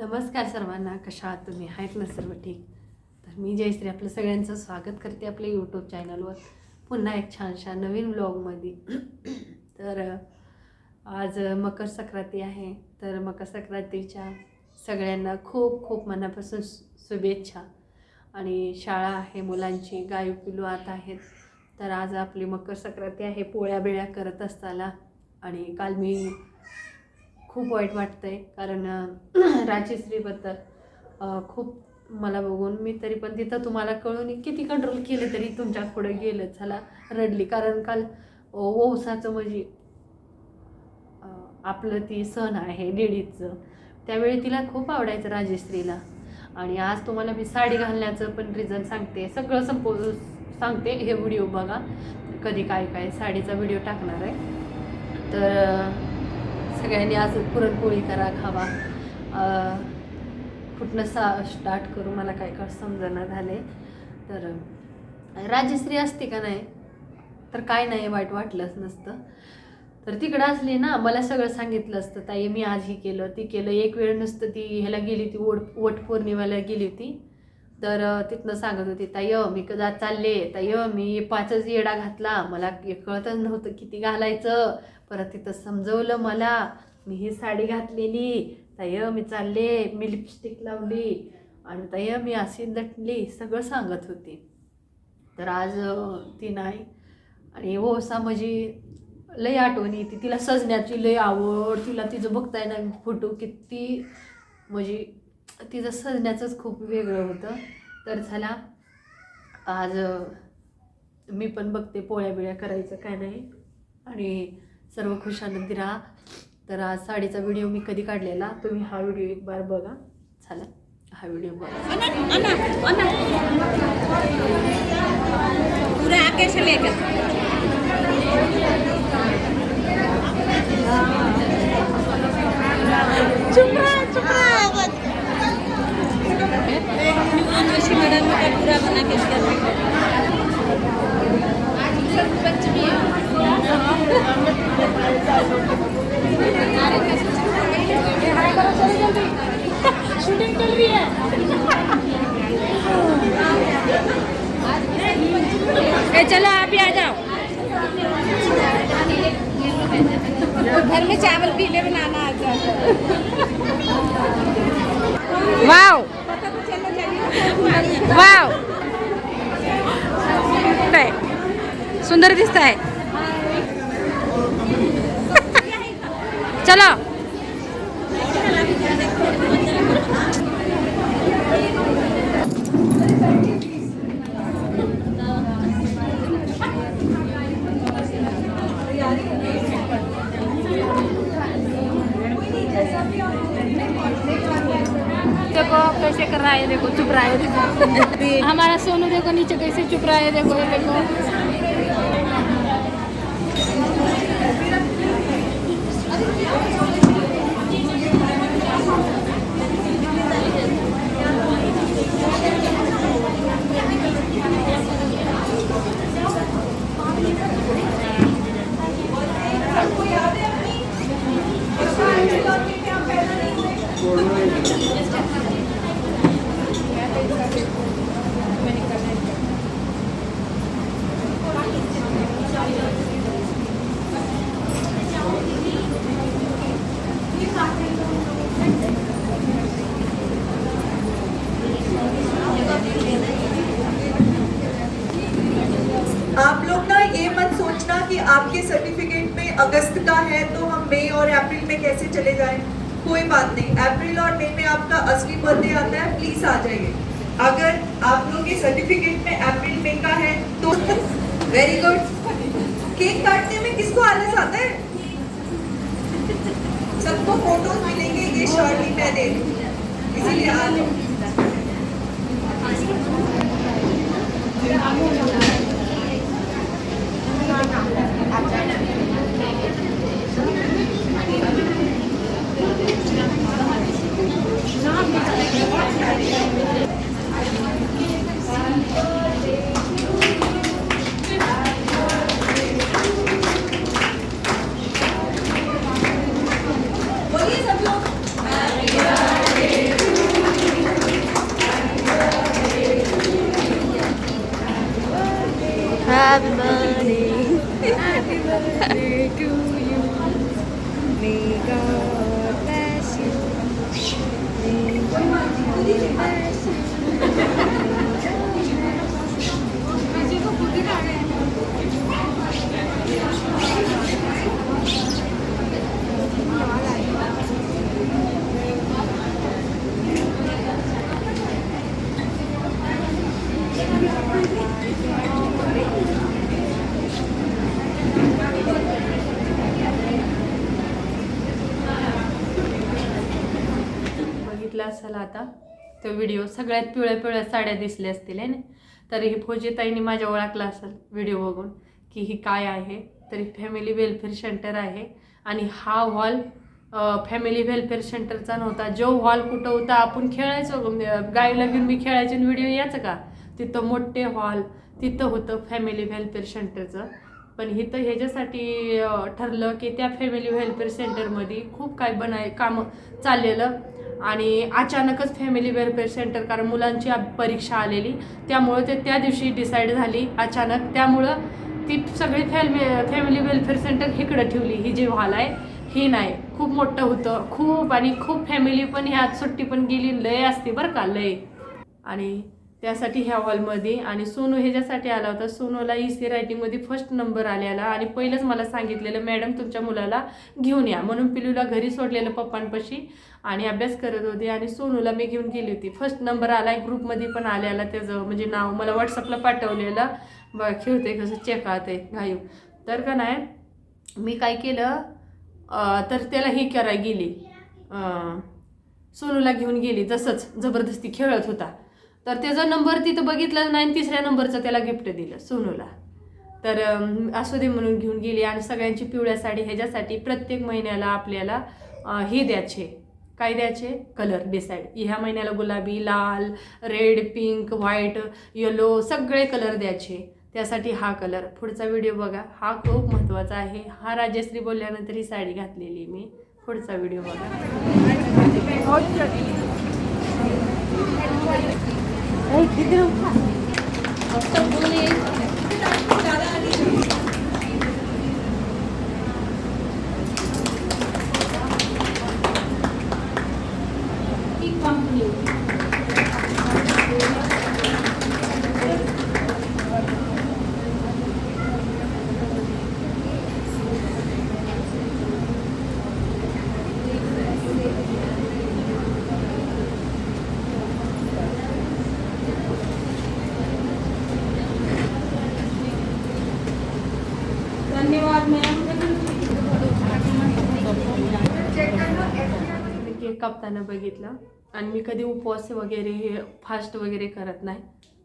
नमस्कार सर्वांना कशा आहात तुम्ही? आहेत ना सर्व ठीक? तर मी जयश्री आपलं सगळ्यांचं स्वागत करते आपल्या यूट्यूब चॅनलवर पुन्हा एक छानशा नवीन ब्लॉगमध्ये तर आज मकर संक्रांती आहे. तर मकर संक्रांतीच्या सगळ्यांना खूप खूप मनापासून शुभेच्छा. आणि शाळा आहे मुलांची गायू पिलू आत आहेत. तर आज आपली मकर संक्रांती आहे पोळ्या बिळ्या करत असताना. आणि काल मी खूप वाईट वाटतं आहे कारण राजश्रीबद्दल खूप मला बघून मी तरी पण तिथं तुम्हाला कळून किती कंट्रोल केलं तरी तुमच्यापुढे गेलं. चला रडली. कारण काल ओसाचं म्हणजे आपलं ती सण आहे लेडीजचं त्यावेळी तिला खूप आवडायचं राजश्रीला आणि आज तुम्हाला मी साडी घालण्याचं पण रिझन सांगते. सगळं संपो सांगते. हे व्हिडिओ बघा. कधी काय काय साडीचा व्हिडिओ टाकणार आहे. तर सगळ्यांनी आज पुरणपोळी करा खावा. कुठनं सा स्टार्ट करू मला काय काय समजणं झाले. तर राजश्री असते का नाही? तर काय नाही वाईट वाटलंच नसतं. तर तिकडं असली ना मला सगळं सांगितलं असतं ताई मी आज हे केलं. ती केलं. एक वेळ नुसतं ती ह्याला गेली होती वट वट पौर्णिमेला गेली होती. तर तिथनं सांगत होती ताई मी कदा चालले? ताई मी पाचच येडा घातला. मला कळतच नव्हतं किती घालायचं. परत तिथं समजवलं मला. मी ही साडी घातलेली. तय मी चालले. मी लिपस्टिक लावली. आणि तय मी अशी नटली. सगळं सांगत होती. तर आज ती नाही. आणि हो, ओसा माझी लय आठवण येते. तिला सजण्याची लय आवड. तिला तिचं बघताय ना फोटो किती म्हणजे तिचं सजण्याचंच खूप वेगळं होतं. तर झाला आज मी पण बघते पोळ्या बिळ्या करायचं काय नाही. आणि सर्व खुश आनंदी राहा. तर आज साडीचा व्हिडिओ मी कधी काढलेला? तुम्ही हा व्हिडिओ एक बार बघा. झाला हा व्हिडिओ बघा. पूरा आके पूरा बना के Thank you. आहे चलो। देखो कैसे कर रहा है देखो चुप रहा है देखो। हमारा सोनू देखो नीचे कैसे चुप रहा है देखो देखो। Thank you. कैसे चले जाए? कोई बात नहीं। अप्रैल और मई में आपका असली बर्थडे आता है प्लीज़ आ जाइए। अगर आप लोग के सर्टिफिकेट में अप्रैल, मई का है तो वेरी गुड केक काटने में किसको आलस आता है? सबको फ़ोटोज़ मिलेंगे, ये शॉर्टली दे इसीलिए आ जाओ बोलिए Thank you. आता. तो व्हिडिओ सगळ्यात पिवळ्या पिवळ्या साड्या दिसल्या असतील आहे ना? तर ही फौजीताईंनी माझ्या ओळखला असेल व्हिडिओ बघून की ही काय आहे. तरी फॅमिली वेलफेअर सेंटर आहे आणि हा हॉल फॅमिली वेलफेअर सेंटरचा नव्हता. जो हॉल कुठं होता आपण खेळायचो गाईला घेऊन मी खेळायचे व्हिडिओ यायचं का? तिथं मोठे हॉल तिथं होतं फॅमिली वेलफेअर सेंटरचं पण इथं ह्याच्यासाठी ठरलं की त्या फॅमिली वेलफेअर सेंटरमध्ये खूप काय बनाय कामं चाललेलं. आणि अचानकच फॅमिली वेलफेअर सेंटर कारण मुलांची परीक्षा आलेली त्यामुळं ते त्या दिवशी डिसाईड झाली अचानक. त्यामुळं ती सगळी फॅमि फॅमिली वेलफेअर सेंटर इकडं ठेवली. ही जी हॉल आहे ही नाही. खूप मोठं होतं. खूप आणि खूप फॅमिली पण ह्यात सुट्टी पण गेली. लय असते बरं का लय. आणि त्यासाठी ह्या हॉलमध्ये आणि सोनू ह्याच्यासाठी आला होता. सोनूला ई सी रायटिंगमध्ये फर्स्ट नंबर आलेला आणि पहिलंच मला सांगितलेलं मॅडम तुमच्या मुलाला घेऊन या. म्हणून पिलूला घरी सोडलेलं पप्पांपाशी. आणि अभ्यास करत होते आणि सोनूला मी घेऊन गेली होती. फर्स्ट नंबर आला ग्रुपमध्ये पण आलेला त्याचं म्हणजे नाव. मला व्हॉट्सअपला पाठवलेलं. बघ खेळते कसं चेक आहे घायू तर का नाही मी काय केलं तर त्याला हे करा गेली. सोनूला घेऊन गेली तसंच जबरदस्ती खेळत होता. तर त्याचा नंबर तिथं बघितलं नाही आणि तिसऱ्या नंबरचं त्याला गिफ्ट दिलं सोनूला. तर असू दे म्हणून घेऊन गेली आणि सगळ्यांची पिवळ्या साडी ह्याच्यासाठी प्रत्येक महिन्याला आपल्याला हे द्यायचे. काय द्यायचे कलर डिसाईड ह्या महिन्याला गुलाबी लाल रेड पिंक व्हाईट येलो सगळे कलर द्यायचे. त्यासाठी हा कलर पुढचा व्हिडिओ बघा. हा खूप महत्त्वाचा आहे. हा राजश्री बोलल्यानंतर ही साडी घातलेली मी. पुढचा व्हिडिओ बघा फक्त दोन एक ही कंपनी धन्यवाद मॅम खाताना बघितलं. आणि मी कधी उपवास वगैरे हे फास्ट वगैरे करत नाही.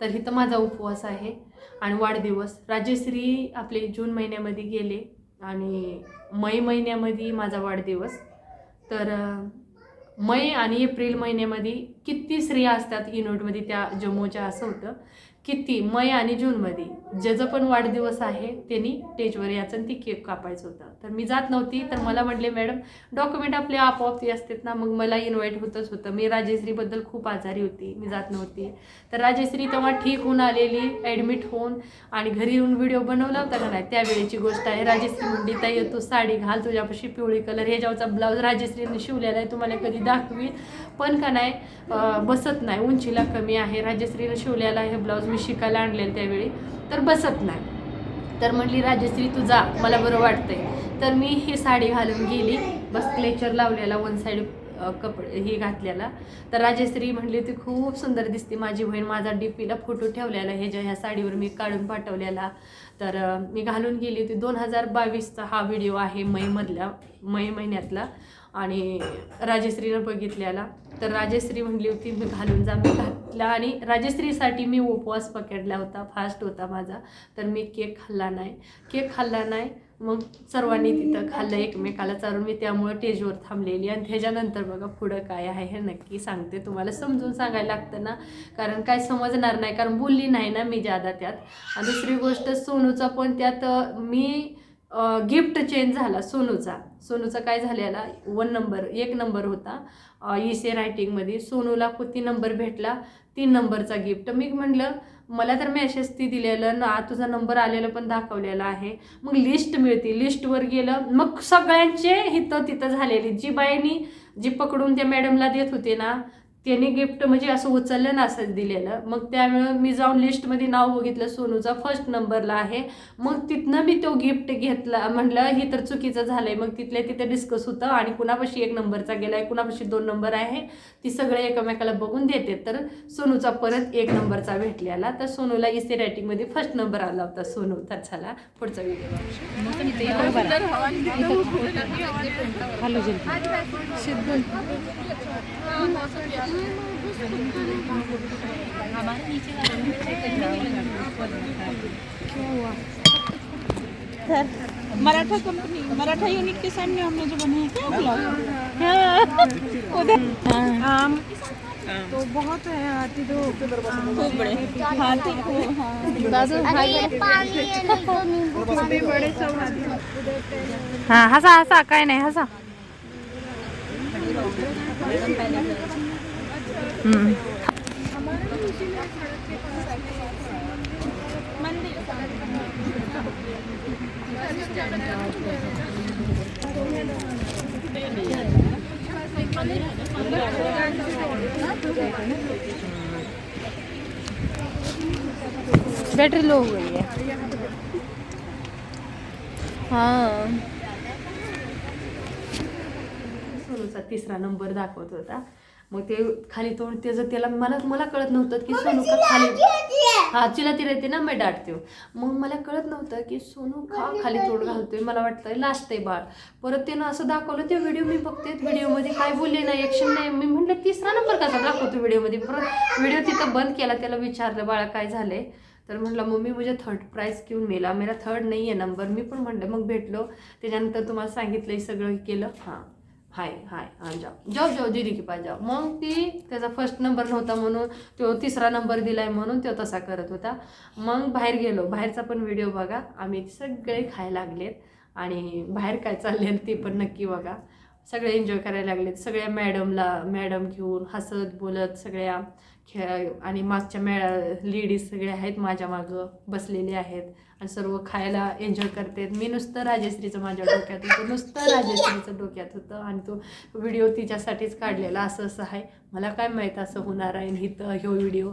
तर इथं माझा उपवास आहे. आणि वाढदिवस. राजश्री आपले जून महिन्यामध्ये गेले. आणि मै महिन्यामध्ये माझा वाढदिवस. तर अं, मै आणि एप्रिल महिन्यामध्ये किती स्त्रिया असतात इनोटमध्ये त्या जम्मूच्या असं होतं. किती? मै आणि जूनमध्ये ज्याचं पण वाढदिवस आहे त्यांनी स्टेजवर यायचं आणि ती केक कापायचं होतं. तर मी जात नव्हती तर मला म्हटले मॅडम डॉक्युमेंट आपले आपोआप ते असतात ना. मग मला इन्व्हाइट होतच होतं. मी राजेश्रीबद्दल खूप आजारी होती. मी जात नव्हती. तर राजेश्री तेव्हा ठीक होऊन आलेली ॲडमिट होऊन आणि घरी येऊन व्हिडिओ बनवला होता का नाही? त्यावेळेची गोष्ट आहे. राजेश्री म्हणली ताई तू साडी घाल तुझ्यापाशी पिवळी कलर हे जाऊचा ब्लाऊज राजेश्रीने शिवलेला आहे तुम्हाला कधी दाखवी पण का नाही बसत नाही. उंचीला कमी आहे. राजेश्रीने शिवलेला हे ब्लाऊज मी शिकायला आणलेलं त्यावेळी तर बसत नाही. तर म्हणली राजश्री तुझा मला बरं वाटतंय. तर मी ही साडी घालून गेली बस क्लेचर लावलेला वन साईड कपडे ही घातलेला. तर राजश्री म्हणली ती खूप सुंदर दिसते माझी बहीण माझा डीपीला फोटो ठेवलेला हे ज्या ह्या साडीवर मी काढून पाठवलेला. तर मी घालून गेली होती दोन हजार बावीसचा हा व्हिडिओ आहे मैमधला मै महिन्यातला. आणि राजश्रीनं बघितलेला. तर राजश्री म्हणली होती मी घालून जा मी घातला आणि राजश्रीसाठी मी उपवास पकडला होता फास्ट होता माझा. तर मी केक खाल्ला नाही. केक खाल्ला नाही मग सर्वांनी तिथं खाल्लं एकमेकाला चालून मी त्यामुळं टेजवर थांबलेली आणि त्याच्यानंतर बघा पुढं काय आहे हे नक्की सांगते तुम्हाला. समजून सांगायला लागतं ना कारण काय समजणार नाही कारण बोलली नाही ना मी जादा त्यात. आणि दुसरी गोष्ट सोनूचा पण त्यात मी गिफ्ट चेंज झाला सोनूचा. सोनूचा काय झालेला वन नंबर एक नंबर होता. ई सी रायटिंगमध्ये सोनूला किती नंबर भेटला. तीन नंबरचा गिफ्ट मी म्हटलं मला तर मेसेज ती दिलेलं ना तुझा नंबर आलेला पण दाखवलेला आहे. मग लिस्ट मिळते. लिस्टवर गेलं. मग सगळ्यांचे हिथं तिथं झालेली. जी बायनी जी पकडून त्या मॅडमला देत होते ना त्याने गिफ्ट म्हणजे असं उचललं ना असं दिलेलं मग त्यावेळेला मी जाऊन लिस्टमध्ये नाव बघितलं सोनूचा फर्स्ट नंबरला आहे मग तिथनं मी तो गिफ्ट घेतला म्हटलं ही तर चुकीचं झालंय मग तिथल्या तिथे डिस्कस होतं आणि कुणापाशी एक नंबरचा गेलाय कुणापाशी दोन नंबर आहे ती सगळे एकमेकाला बघून देते तर सोनूचा परत एक नंबरचा भेटलेला तर सोनूला इसी रायटिंगमध्ये फर्स्ट नंबर आला होता सोनू तर चला पुढचा video Maratha company Maratha unit के सामने हमने जो बनाया उधर। आम। तो बहुत है हाथी तो खूब बड़े। हाथी को हाँ। हा हसा हसा काय नाही हसा. बैटरी लो हो गई है। हाँ। सोनूचा तिसरा नंबर दाखवत होता. मग ते खाली तोंड त्याचं त्याला मला मला कळत नव्हतं की सोनू का खाली हा चिला ती रहते ना मी डाटते. मग मला कळत नव्हतं की सोनू का खाली तोंड घालतोय मला वाटतं लास्ट आहे बाळ. परत त्यानं असं दाखवलं ते व्हिडिओ मी बघते व्हिडिओमध्ये काय बोलले नाही ॲक्शन नाही. मी म्हटलं तिसरा नंबर कसा दाखवतो व्हिडिओमध्ये परत व्हिडिओ तिथं बंद केला त्याला विचारलं बाळा काय झालंय? तर म्हटलं मम्मी मुझे थर्ड प्राइज क्यों मिला? मेरा थर्ड नाही आहे नंबर मी पण म्हटलं मग भेटलो. त्याच्यानंतर तुम्हाला सांगितलं हे सगळं केलं. हां. हाय हाय हां जाओ जाओ जाओ दिली की पास जाओ मग ती त्याचा फर्स्ट नंबर नव्हता म्हणून तो तिसरा नंबर दिलाय म्हणून तो तसा करत होता. मग बाहेर गेलो. बाहेरचा पण व्हिडिओ बघा. आम्ही सगळे खायला लागलेत. आणि बाहेर काय चालले ते पण नक्की बघा. सगळे एन्जॉय करायला लागलेत. सगळ्या मॅडमला मॅडम घेऊन हसत बोलत सगळ्या खेळ आणि मागच्या मॅ लेडीज सगळे आहेत माझ्या मागं बसलेले आहेत. सर्व खायला एन्जॉय करतात मी नुसतं राजश्रीचं माझ्या डोक्यात होतं. नुसतं राजश्रीचं डोक्यात होतं. आणि तो व्हिडिओ तिच्यासाठीच काढलेला. असं असं आहे. मला काय माहीत असं होणार आहे इथं ह्यो व्हिडिओ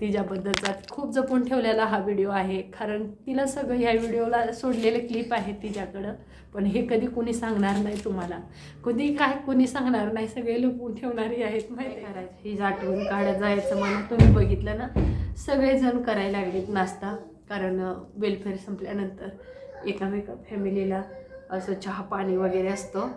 तिच्याबद्दलचा खूप जपून ठेवलेला हा व्हिडिओ आहे. कारण तिला सगळं ह्या व्हिडिओला सोडलेले क्लिप आहेत तिच्याकडं. पण हे कधी कोणी सांगणार नाही तुम्हाला. कधी काय कोणी सांगणार नाही. सगळे लपवून ठेवणारी आहेत. माहिती आहे? ही आठवण काढत जायचं मला तुम्ही बघितलं ना? सगळेजण करायला लागलेत नाश्ता. कारण वेलफेअर संपल्यानंतर एकामेका फॅमिलीला असं चहा पाणी वगैरे असतं.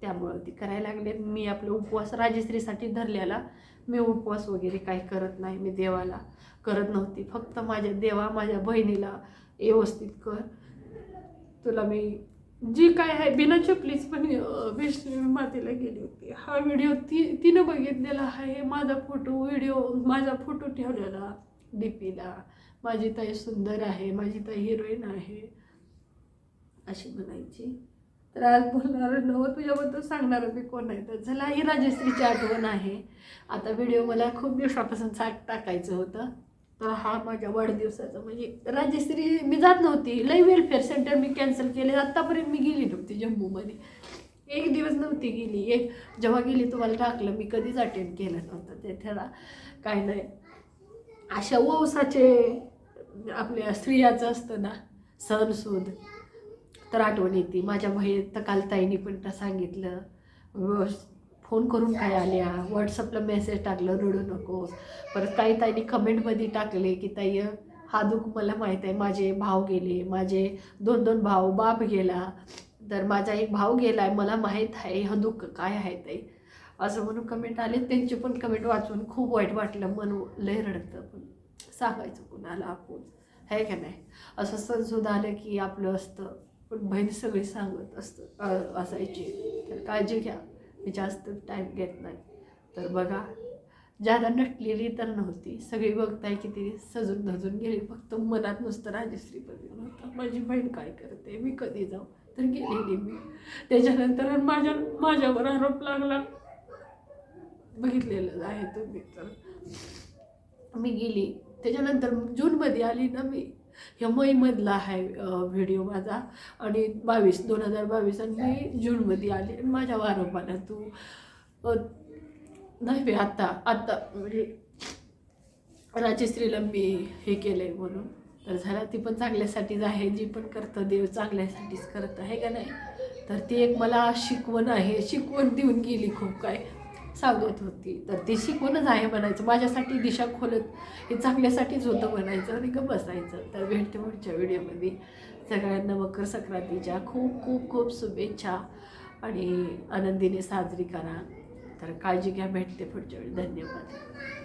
त्यामुळं ती करायला लागले. मी आपलं उपवास राजश्रीसाठी धरलेला. मी उपवास वगैरे काही करत नाही. मी देवाला करत नव्हती. फक्त माझ्या देवा माझ्या बहिणीला व्यवस्थित कर. तुला मी जी काय आहे बिना चपलीच पण वैष्णवी मातेला गेली होती. हा व्हिडिओ ती तिनं बघितलेला आहे. माझा फोटो व्हिडिओ माझा फोटो ठेवलेला डी पीला माझी ताई सुंदर आहे माझी ताई हिरोईन आहे अशी म्हणायची. तर आज बोलणार नवं तुझ्याबद्दल सांगणार मी कोण आहे. तर चला ही राजश्रीची आठवण आहे. आता व्हिडिओ मला खूप दिवसापासून साठ टाकायचं होतं. तर हा माझ्या वाढदिवसाचा म्हणजे राजश्री मी जात नव्हती. लई वेलफेअर सेंटर मी कॅन्सल केले. आत्तापर्यंत मी गेली नव्हती जम्मूमध्ये. एक दिवस नव्हती गेली. एक जेव्हा गेली तुम्हाला टाकलं मी कधीच अटेंड केलं नव्हतं. ते त्याला काय नाही. अशा वंसाचे आपल्या स्त्रियाचं असतं ना सणसूद तर आठवण येते. माझ्या बहीण तर काल ताईने पण सांगितलं फोन करून काय आल्या? व्हॉट्सअपला मेसेज टाकलं रडू नकोस. परत काही ताईने कमेंटमध्ये टाकले की ताई हा दुःख मला माहीत आहे. माझे भाव गेले. माझे दोन दोन भाऊ बाप गेला. तर माझा एक भाऊ गेला आहे मला माहीत आहे. हा दुःख काय आहे ताई? असं म्हणून कमेंट आले. त्यांची पण कमेंट वाचून खूप वाईट वाटलं. मन लय रडतं पण. सांगायचं कुणाला आपण आहे का नाही? असं सणसुद्धा आलं की आपलं असतं पण बहीण सगळी सांगत असतं असायची. तर काळजी घ्या मी जास्त टाईम घेत नाही. तर बघा ज्यादा नटलेली तर नव्हती. सगळी बघताय की ती सजून धजून गेली. फक्त मनात नुसतं राजश्री बघितलं होतं माझी बहीण काय करते? मी कधी जाऊ? तर गेलेली मी. त्याच्यानंतर माझ्या माझ्यावर आरोप लागला. बघितलेलं आहे तुम्ही तर. मी गेली. त्याच्यानंतर जूनमध्ये आली ना मी. ह्या आहे व्हिडिओ माझा. आणि बावीस दोन हजार बावीस आणि मी जूनमध्ये आली. आणि माझ्या वारोपाला तू नाही बे आत्ता आत्ता म्हणजे राजश्रीला मी हे केलंय म्हणून. तर झाला ती पण चांगल्यासाठीच आहे जी पण करतं देव चांगल्यासाठीच करत आहे का नाही? तर ती एक मला शिकवण आहे. शिकवण देऊन गेली खूप काय. सांगत होती. तर ती शिकूनच आहे म्हणायचं. माझ्यासाठी दिशा खोलत हे चांगल्यासाठीच होतं म्हणायचं आणि गं बसायचं. तर भेटते पुढच्या व्हिडिओमध्ये. सगळ्यांना मकर संक्रांतीच्या खूप खूप खूप शुभेच्छा आणि आनंदीने साजरी करा. तर काळजी घ्या. भेटते पुढच्या वेळी. धन्यवाद.